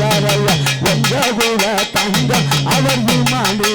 வேல் வாராரையா எங்க குல தங்க அவர் இம்மானி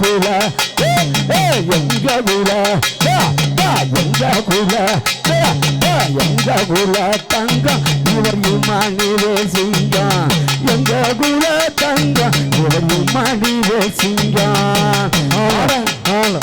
குல எங்க குல எங்க குல எங்க குல தங்கம் இவர் மணிவே சிங்கம். எங்க குல தங்கம் இவர் மணிவே சிங்கம். ஆள ஆள.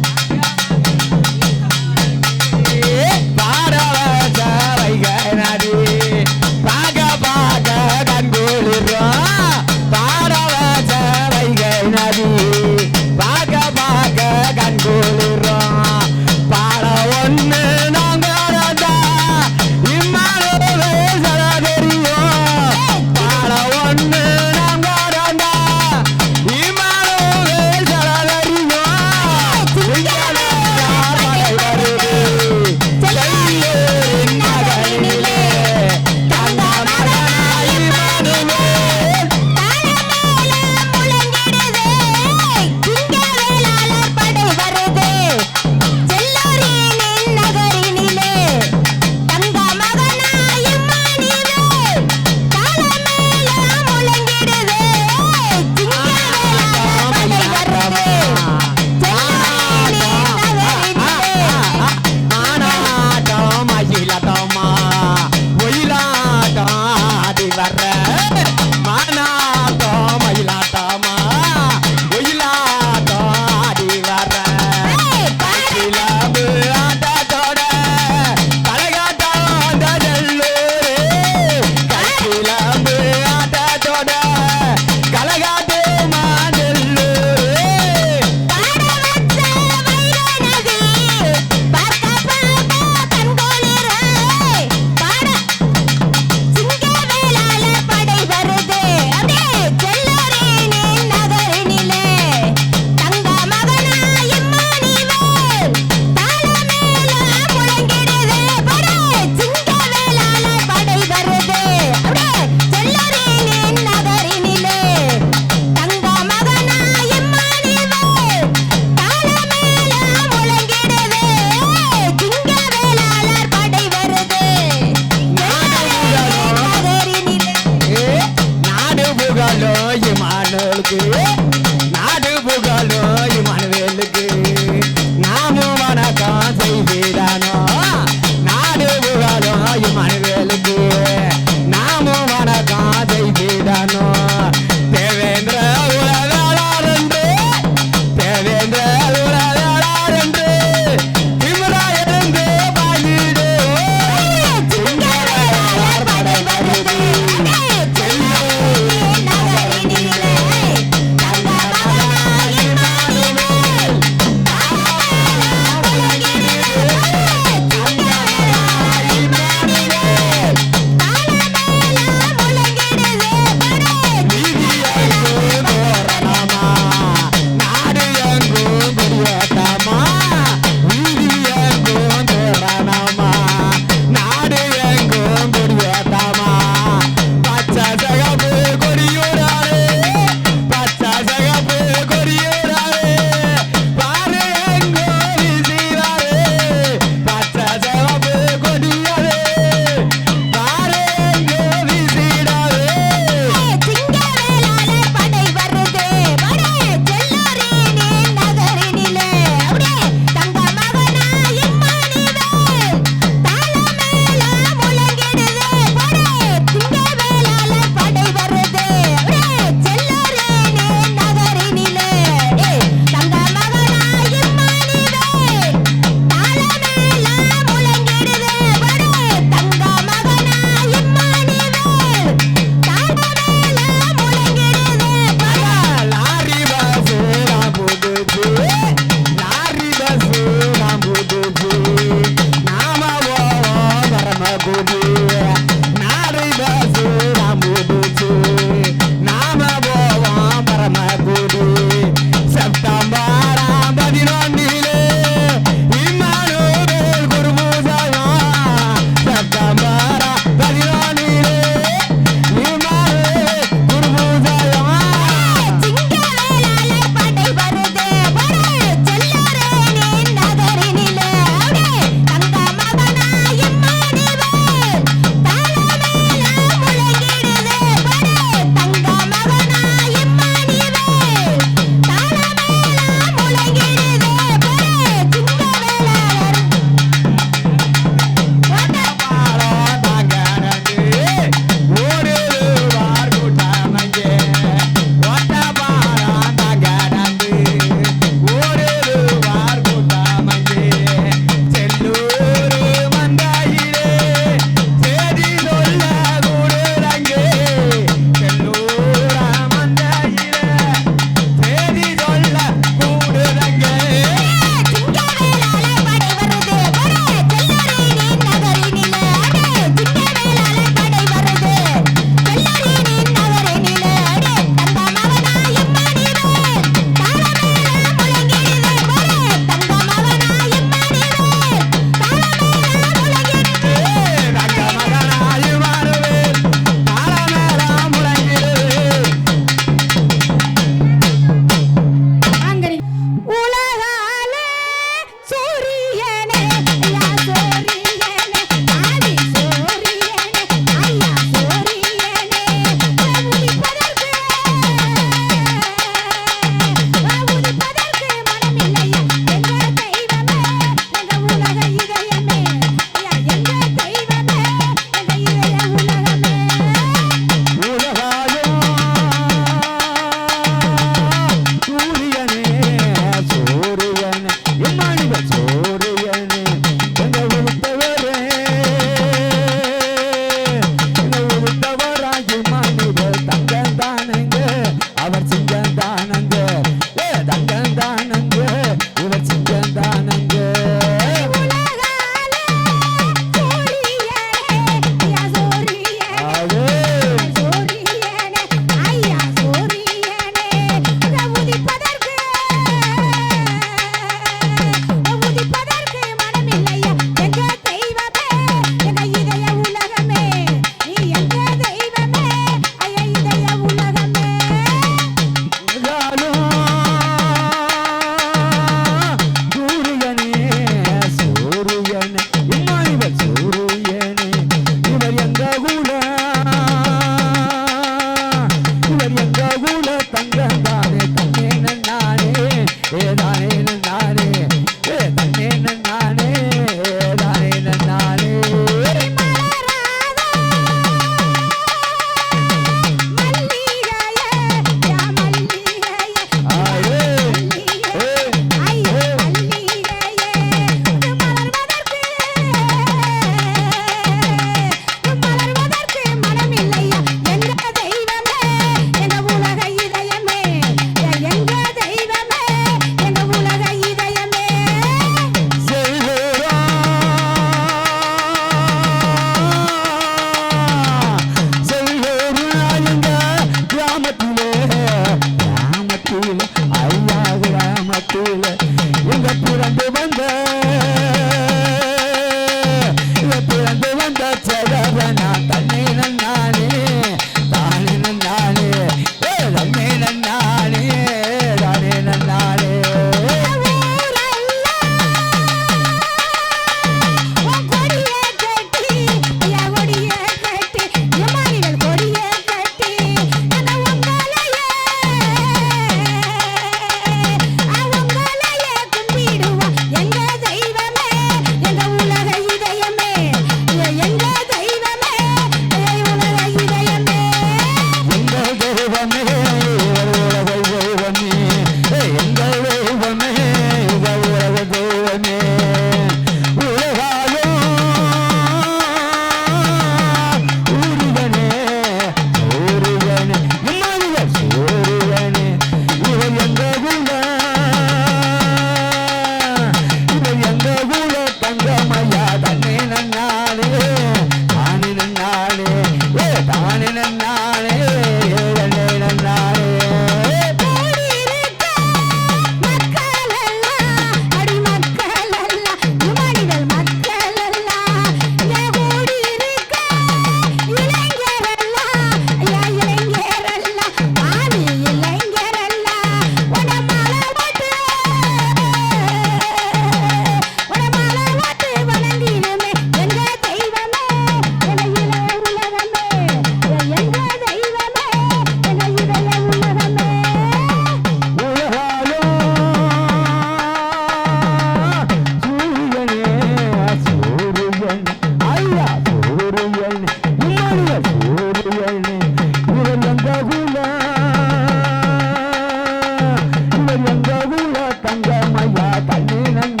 தங்கமையா நன்றி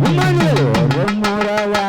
முறையா ஒரு முறவா